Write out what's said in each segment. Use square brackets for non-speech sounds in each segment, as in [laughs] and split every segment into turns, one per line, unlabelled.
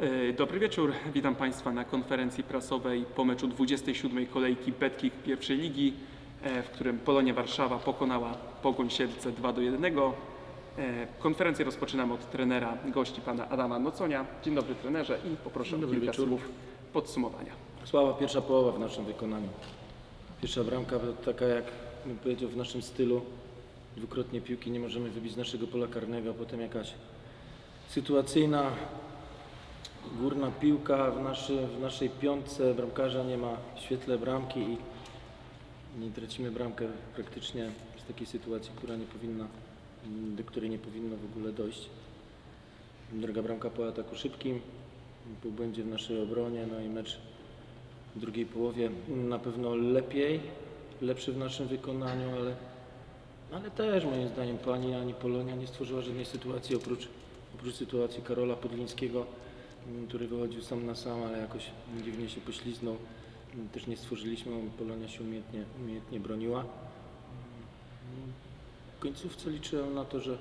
E, Dobry wieczór, witam Państwa na konferencji prasowej po meczu 27. kolejki Betkik pierwszej ligi, e, w którym Polonia Warszawa pokonała Pogoń Siedlce 2 do 1. E, Konferencję rozpoczynamy od trenera gości pana Adama Noconia. Dzień dobry trenerze i poproszę
Dzień
o
dobry
kilka
wieczór.
słów podsumowania.
Słaba pierwsza połowa w naszym wykonaniu. Pierwsza bramka taka jak bym powiedział w naszym stylu. Dwukrotnie piłki nie możemy wybić z naszego pola karnego, a potem jakaś sytuacyjna górna piłka w, naszy, w naszej piątce. Bramkarza nie ma w świetle bramki i nie tracimy bramkę praktycznie z takiej sytuacji, która nie powinna, do której nie powinno w ogóle dojść. Druga bramka po ataku szybkim, po błędzie w naszej obronie, no i mecz w drugiej połowie na pewno lepiej, lepszy w naszym wykonaniu, ale, ale też moim zdaniem pani ani Polonia nie stworzyła żadnej sytuacji oprócz, oprócz sytuacji Karola Podlińskiego, który wychodził sam na sam, ale jakoś dziwnie się pośliznął. Też nie stworzyliśmy, Polonia się umiejętnie, umiejętnie broniła. W końcówce liczyłem na to, że,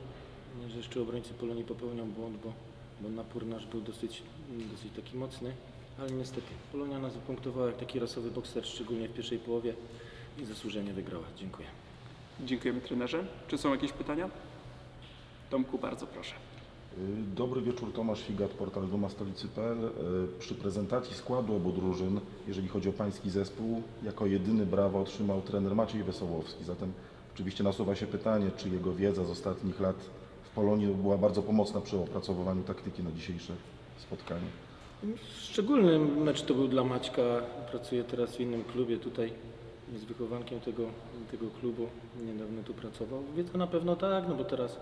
że jeszcze obrońcy Polonii popełnią błąd, bo, bo napór nasz był dosyć, dosyć taki mocny. Ale niestety Polonia nas wypunktowała jak taki rasowy bokser, szczególnie w pierwszej połowie i zasłużenie wygrała. Dziękuję.
Dziękujemy trenerze. Czy są jakieś pytania? Tomku, bardzo proszę.
Y, Dobry wieczór, Tomasz Figat, portal dumastolicy.pl. Y, Przy prezentacji składu obu drużyn, jeżeli chodzi o pański zespół, jako jedyny brawo otrzymał trener Maciej Wesołowski. Zatem oczywiście nasuwa się pytanie, czy jego wiedza z ostatnich lat w Polonii była bardzo pomocna przy opracowywaniu taktyki na dzisiejsze spotkanie.
Szczególny mecz to był dla Maćka. Pracuje teraz w innym klubie tutaj. Jest wychowankiem tego, tego klubu. Niedawno tu pracował. Wiedza na pewno tak, no bo teraz,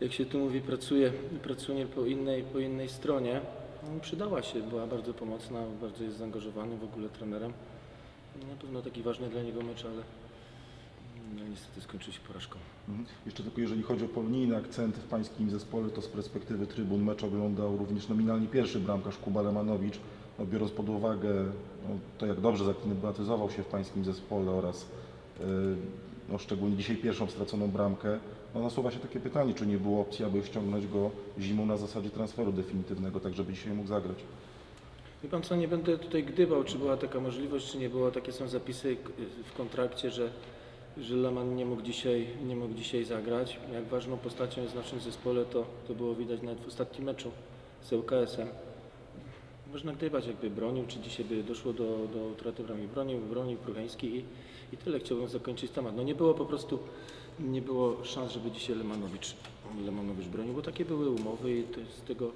jak się tu mówi, pracuje, pracuje po, innej, po innej stronie. No, przydała się, była bardzo pomocna, bardzo jest zaangażowany w ogóle trenerem. Na pewno taki ważny dla niego mecz, ale no, niestety skończył się porażką.
Mhm. Jeszcze tylko jeżeli chodzi o polonijne akcenty w pańskim zespole, to z perspektywy trybun mecz oglądał również nominalnie pierwszy bramkarz Kuba Lemanowicz. No, biorąc pod uwagę no, to, jak dobrze zaklimatyzował się w pańskim zespole oraz yy, no, szczególnie dzisiaj pierwszą straconą bramkę, no, nasuwa się takie pytanie, czy nie było opcji, aby ściągnąć go zimą na zasadzie transferu definitywnego, tak żeby dzisiaj mógł zagrać.
Wie pan co, nie będę tutaj gdybał, czy była taka możliwość, czy nie było. Takie są zapisy w kontrakcie, że, że Leman nie mógł, dzisiaj, nie mógł dzisiaj zagrać. Jak ważną postacią jest w naszym zespole, to, to było widać nawet w ostatnim meczu z ŁKS-em. Można gdybać, jakby bronił, czy dzisiaj by doszło do, do utraty broni. Bronił, bronił Pruchański i, i tyle. Chciałbym zakończyć temat. No nie było po prostu, nie było szans, żeby dzisiaj Lemanowicz, Lemanowicz bronił, bo takie były umowy i to z tego,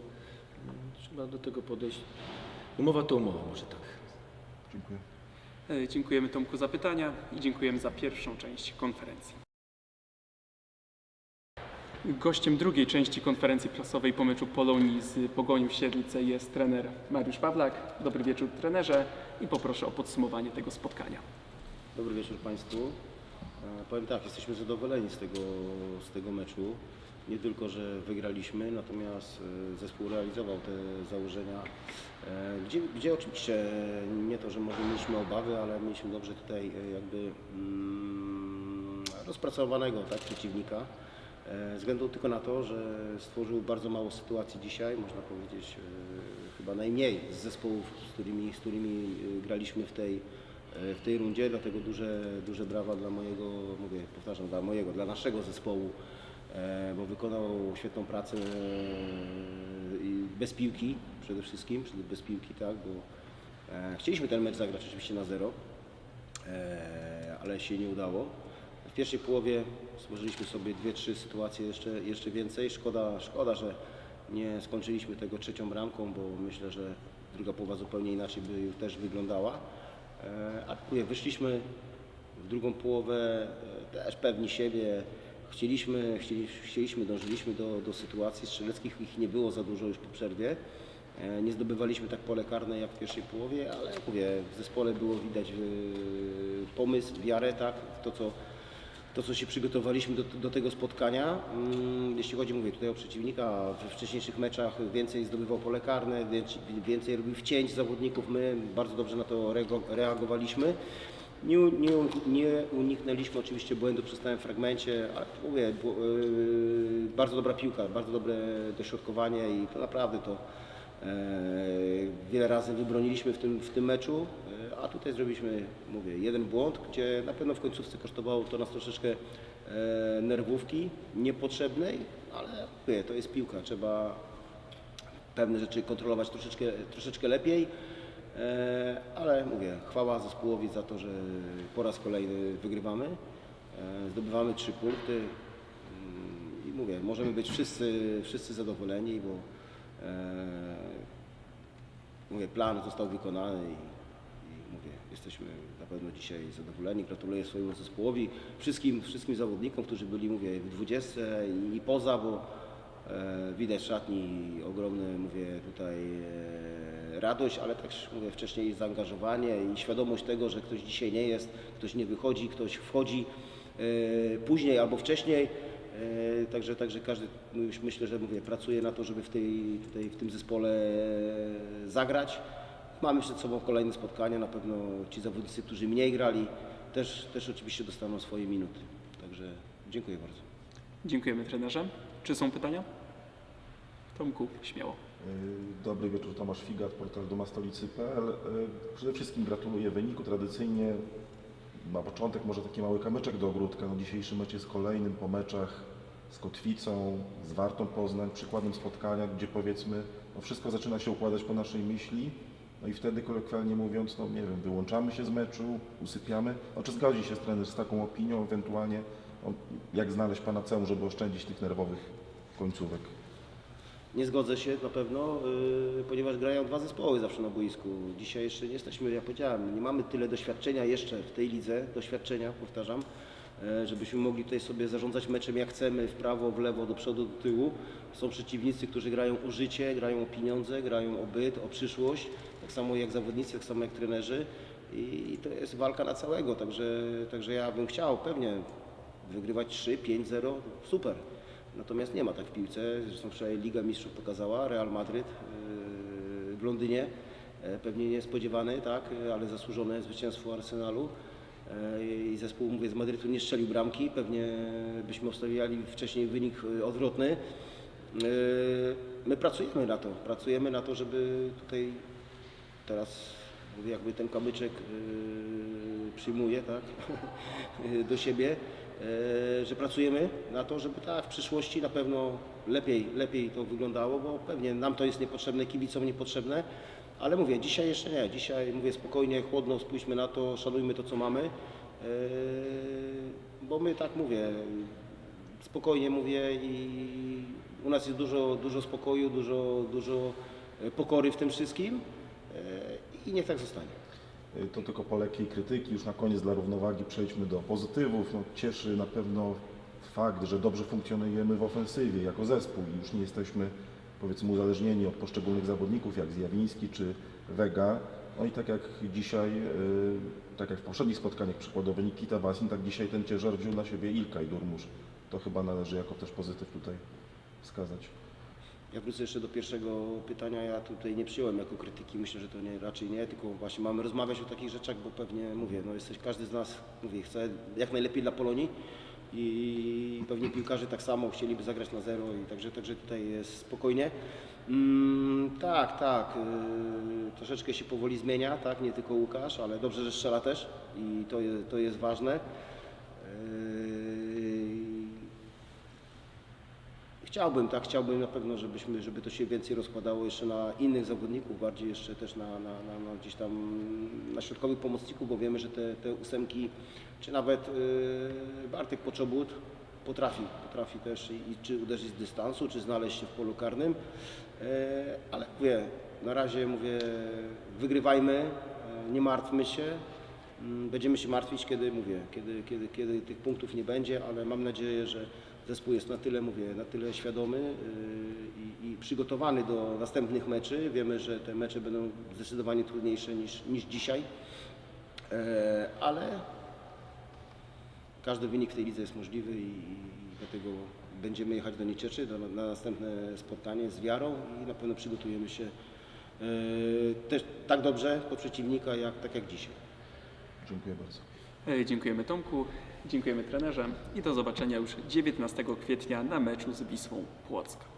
trzeba do tego podejść Umowa to umowa, może tak.
Dziękuję.
E, Dziękujemy Tomku za pytania i dziękujemy za pierwszą część konferencji. Gościem drugiej części konferencji prasowej po meczu Polonii z Pogonią Siedlce jest trener Mariusz Pawlak. Dobry wieczór trenerze i poproszę o podsumowanie tego spotkania.
Dobry wieczór Państwu. E, Powiem tak, jesteśmy zadowoleni z tego, z tego meczu. Nie tylko, że wygraliśmy, natomiast e, zespół realizował te założenia, e, gdzie, gdzie oczywiście nie to, że może mieliśmy obawy, ale mieliśmy dobrze tutaj jakby mm, rozpracowanego tak, przeciwnika. E, względu tylko na to, że stworzył bardzo mało sytuacji dzisiaj, można powiedzieć e, chyba najmniej z zespołów, z którymi, z którymi e, graliśmy w tej, w tej rundzie, dlatego duże, duże brawa dla mojego, mówię, powtarzam, dla mojego, dla naszego zespołu, bo wykonał świetną pracę bez piłki przede wszystkim, bez piłki, tak, bo chcieliśmy ten mecz zagrać oczywiście na zero, ale się nie udało. Pierwszej połowie stworzyliśmy sobie dwie, trzy sytuacje jeszcze, jeszcze więcej. Szkoda, szkoda, że nie skończyliśmy tego trzecią bramką, bo myślę, że druga połowa zupełnie inaczej by też wyglądała. E, A mówię, wyszliśmy w drugą połowę e, też pewni siebie. Chcieliśmy, chcieli, chcieliśmy dążyliśmy do, do sytuacji strzeleckich, ich nie było za dużo już po przerwie. E, Nie zdobywaliśmy tak pole karne jak w pierwszej połowie, ale mówię, w zespole było widać e, pomysł, wiarę, tak, w to co, to, co się przygotowaliśmy do, do tego spotkania. Mm, Jeśli chodzi, mówię tutaj o przeciwnika, we wcześniejszych meczach więcej zdobywał pole karne, więcej, robił wcięć zawodników, my bardzo dobrze na to reagowaliśmy. Nie, nie, nie uniknęliśmy oczywiście błędu przy stałym fragmencie, ale mówię, yy, bardzo dobra piłka, bardzo dobre dośrodkowanie i to naprawdę to Wiele razy wybroniliśmy w tym, w tym meczu, e, a tutaj zrobiliśmy, mówię, jeden błąd, gdzie na pewno w końcówce kosztowało to nas troszeczkę e, nerwówki niepotrzebnej, ale mówię, to jest piłka, trzeba pewne rzeczy kontrolować troszeczkę, troszeczkę lepiej. E, ale mówię, chwała zespołowi za to, że po raz kolejny wygrywamy. E, zdobywamy trzy punkty Mm, i mówię, możemy być wszyscy, wszyscy zadowoleni, bo e, mówię, plan został wykonany i, i mówię, jesteśmy na pewno dzisiaj zadowoleni. Gratuluję swojemu zespołowi, wszystkim, wszystkim zawodnikom, którzy byli mówię, w 20 i, i poza, bo e, widać szatni ogromny, mówię tutaj e, radość, ale też mówię wcześniej zaangażowanie i świadomość tego, że ktoś dzisiaj nie jest, ktoś nie wychodzi, ktoś wchodzi e, później albo wcześniej. E, Także, także każdy już myślę, że mówię, pracuje na to, żeby w, tej, tutaj, w tym zespole e, zagrać. Mamy przed sobą kolejne spotkania, na pewno ci zawodnicy, którzy mniej grali, też, też oczywiście dostaną swoje minuty. Także dziękuję bardzo.
Dziękujemy trenerze. Czy są pytania? Tomku, śmiało.
Y, Dobry wieczór, Tomasz Figat, portal domastolicy.pl. Przede wszystkim gratuluję wyniku. Tradycyjnie na początek może taki mały kamyczek do ogródka. No, dzisiejszy mecz jest kolejnym po meczach z Kotwicą, z Wartą Poznań, przykładem spotkania, gdzie powiedzmy no wszystko zaczyna się układać po naszej myśli. No i wtedy kolokwialnie mówiąc, no nie wiem, wyłączamy się z meczu, usypiamy. No, czy zgodzi się trener z taką opinią, ewentualnie no, jak znaleźć panaceum, żeby oszczędzić tych nerwowych końcówek?
Nie zgodzę się na pewno, yy, ponieważ grają dwa zespoły zawsze na boisku. Dzisiaj jeszcze nie jesteśmy, ja powiedziałem, nie mamy tyle doświadczenia jeszcze w tej lidze, doświadczenia, powtarzam, e, żebyśmy mogli tutaj sobie zarządzać meczem jak chcemy, w prawo, w lewo, do przodu, do tyłu. Są przeciwnicy, którzy grają o życie, grają o pieniądze, grają o byt, o przyszłość, tak samo jak zawodnicy, tak samo jak trenerzy i to jest walka na całego, także, także ja bym chciał pewnie wygrywać 3, 5, 0, super. Natomiast nie ma tak w piłce. Zresztą wczoraj Liga Mistrzów pokazała, Real Madryt yy, w Londynie. E, Pewnie niespodziewany, tak, ale zasłużone zwycięstwo Arsenalu. E, I zespół, mówię, z Madrytu nie strzelił bramki. Pewnie byśmy obstawiali wcześniej wynik e, odwrotny. My pracujemy na to, pracujemy na to, żeby tutaj teraz jakby ten kamyczek przyjmuje tak, [laughs] do siebie, że pracujemy na to, żeby tak w przyszłości na pewno lepiej, lepiej to wyglądało, bo pewnie nam to jest niepotrzebne, kibicom niepotrzebne, ale mówię, dzisiaj jeszcze nie, dzisiaj mówię spokojnie, chłodno, spójrzmy na to, szanujmy to, co mamy, yy, bo my tak mówię, spokojnie mówię i u nas jest dużo, dużo spokoju, dużo, dużo e, pokory w tym wszystkim e, i niech tak zostanie.
Y, To tylko po lekkiej krytyki. Już na koniec dla równowagi przejdźmy do pozytywów. No, cieszy na pewno fakt, że dobrze funkcjonujemy w ofensywie jako zespół i już nie jesteśmy powiedzmy uzależnieni od poszczególnych zawodników jak Zjawiński czy Vega. No i tak jak dzisiaj, y, tak jak w poprzednich spotkaniach przykładowo Nikita Wasin, tak dzisiaj ten ciężar wziął na siebie Ilka i Durmusz. To chyba należy jako też pozytyw tutaj wskazać.
Ja wrócę jeszcze do pierwszego pytania. Ja tutaj nie przyjąłem jako krytyki, myślę, że to nie, raczej nie, tylko właśnie mamy rozmawiać o takich rzeczach, bo pewnie mówię, no jesteś, każdy z nas mówię, chce jak najlepiej dla Polonii i pewnie piłkarze tak samo chcieliby zagrać na zero i także, także tutaj jest spokojnie. Mm, tak, tak, yy, troszeczkę się powoli zmienia, tak, nie tylko Łukasz, ale dobrze, że strzela też i to to jest ważne. Yy, Chciałbym, tak, chciałbym na pewno, żebyśmy, żeby to się więcej rozkładało jeszcze na innych zawodników, bardziej jeszcze też na, na, na, na gdzieś tam na środkowych pomocników, bo wiemy, że te, te ósemki, czy nawet yy, Bartek Poczobut potrafi, potrafi też i, i czy uderzyć z dystansu, czy znaleźć się w polu karnym, yy, ale mówię, na razie mówię, wygrywajmy, yy, nie martwmy się, Mm, Będziemy się martwić, kiedy mówię, kiedy, kiedy, kiedy tych punktów nie będzie, ale mam nadzieję, że zespół jest na tyle, mówię, na tyle świadomy yy, i, i przygotowany do następnych meczy. Wiemy, że te mecze będą zdecydowanie trudniejsze niż, niż dzisiaj, E, ale każdy wynik w tej lidze jest możliwy i, i dlatego będziemy jechać do Niecieczy do, na następne spotkanie z wiarą i na pewno przygotujemy się e, też tak dobrze pod przeciwnika, jak, tak jak dzisiaj.
Dziękuję bardzo.
E, Dziękujemy Tomku, dziękujemy trenerze i do zobaczenia już 19 kwietnia na meczu z Wisłą Płocka.